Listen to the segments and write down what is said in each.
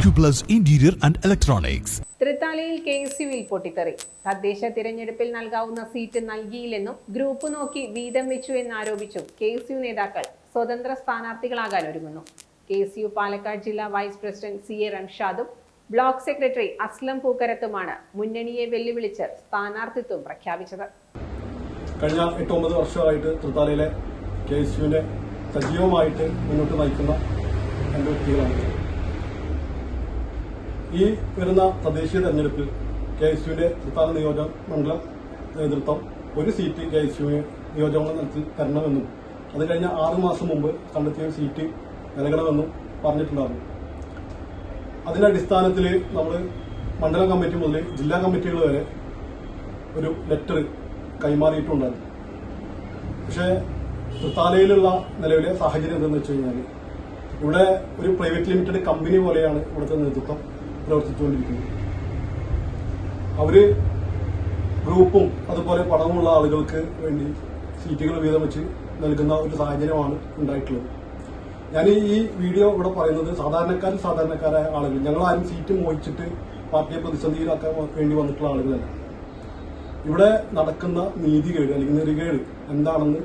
Acuplus interior and electronics തൃത്താലയിൽ K S യുവിൽ പൊട്ടിത്തെറി. തദ്ദേശ തിരഞ്ഞെടുപ്പിൽ നൽകാവുന്ന സീറ്റ് നൽകിയില്ലെന്നും ഗ്രൂപ്പ് നോക്കി വീതം വെച്ചു എന്നാരോപിച്ചും കെ എസ് യു നേതാക്കൾ. സ്വതന്ത്ര സ്ഥാനാർത്ഥികളാകാൻ ഒരുങ്ങുന്നു. കെ എസ് യു പാലക്കാട് ജില്ലാ വൈസ് പ്രസിഡന്റ് സി എ റംഷാദും ബ്ലോക്ക് സെക്രട്ടറി അസ്ലം പൂക്കരത്തുമാണ് മുന്നണിയെ വെല്ലുവിളിച്ച് സ്ഥാനാർത്ഥിത്വം പ്രഖ്യാപിച്ചത്. കഴിഞ്ഞ എട്ട് ഒമ്പത് വർഷമായിട്ട് തൃത്താലയിലെ കെ എസ് യുവിനെ സജീവമായിട്ട് മുന്നോട്ട് നയിക്കുന്ന രണ്ട് വ്യക്തികളാണ്. ഈ വരുന്ന തദ്ദേശീയ തെരഞ്ഞെടുപ്പിൽ കെ എസ് യുവിന്റെ സംസ്ഥാന നിയോജക മണ്ഡലം നേതൃത്വം ഒരു സീറ്റ് കെ എസ് യുവിന് നിയോജകമണ്ഡലത്തിൽ തരണമെന്നും അത് കഴിഞ്ഞ ആറു മാസം മുമ്പ് കണ്ടെത്തിയ സീറ്റ് നൽകണമെന്നും പറഞ്ഞിട്ടുണ്ടായിരുന്നു. അതിന്റെ അടിസ്ഥാനത്തിൽ നമ്മൾ മണ്ഡലം കമ്മിറ്റി മുതൽ ജില്ലാ കമ്മിറ്റികൾ വരെ ഒരു ലെറ്റർ കൈമാറിയിട്ടുണ്ടായിരുന്നു. പക്ഷേ തൃത്താലയിലുള്ള നിലവിലെ സാഹചര്യം എന്തെന്ന് വെച്ച് കഴിഞ്ഞാൽ ഇവിടെ ഒരു പ്രൈവറ്റ് ലിമിറ്റഡ് കമ്പനി പോലെയാണ് ഇവിടുത്തെ നേതൃത്വം. പ്രവർത്തിച്ചുകൊണ്ടിരിക്കുന്നത് അവർ ഗ്രൂപ്പും അതുപോലെ പണമുള്ള ആളുകൾക്ക് വേണ്ടി സീറ്റുകൾ വീതം വെച്ച് നൽകുന്ന ഒരു സാഹചര്യമാണ് ഉണ്ടായിട്ടുള്ളത്. ഞാൻ ഈ വീഡിയോ ഇവിടെ പറയുന്നത് സാധാരണക്കാരിൽ സാധാരണക്കാരായ ആളുകൾ. ഞങ്ങൾ ആരും സീറ്റ് മോഹിച്ചിട്ട് പാർട്ടിയെ പ്രതിസന്ധിയിലാക്കാൻ വേണ്ടി വന്നിട്ടുള്ള ആളുകളല്ല. ഇവിടെ നടക്കുന്ന നീതികേട് അല്ലെങ്കിൽ നെറികേട് എന്താണെന്ന്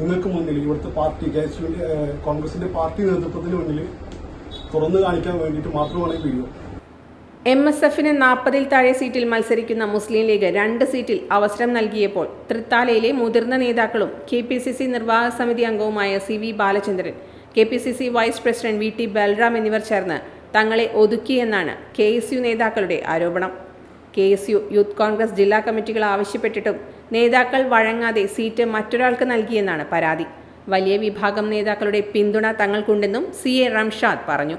നിങ്ങൾക്ക് മുന്നിൽ ഇവിടുത്തെ പാർട്ടി കെ എസ് കോൺഗ്രസിന്റെ പാർട്ടി നേതൃത്വത്തിന് മുന്നിൽ തുറന്നു കാണിക്കാൻ വേണ്ടിയിട്ട് മാത്രമാണ് ഈ വീഡിയോ. എം എസ് എഫിന് നാൽപ്പതിൽ താഴെ സീറ്റിൽ മത്സരിക്കുന്ന മുസ്ലിം ലീഗ് രണ്ട് സീറ്റിൽ അവസരം നൽകിയപ്പോൾ തൃത്താലയിലെ മുതിർന്ന നേതാക്കളും കെ പി സി സി നിർവാഹക സമിതി അംഗവുമായ C V Balachandran K P C C vice president V T Balram എന്നിവർ ചേർന്ന് തങ്ങളെ ഒതുക്കിയെന്നാണ് കെ എസ് യു നേതാക്കളുടെ ആരോപണം. K S U youth Congress ജില്ലാ കമ്മിറ്റികൾ ആവശ്യപ്പെട്ടിട്ടും നേതാക്കൾ വഴങ്ങാതെ സീറ്റ് മറ്റൊരാൾക്ക് നൽകിയെന്നാണ് പരാതി. വലിയ വിഭാഗം നേതാക്കളുടെ പിന്തുണ തങ്ങൾക്കുണ്ടെന്നും സി എ റംഷാദ് പറഞ്ഞു.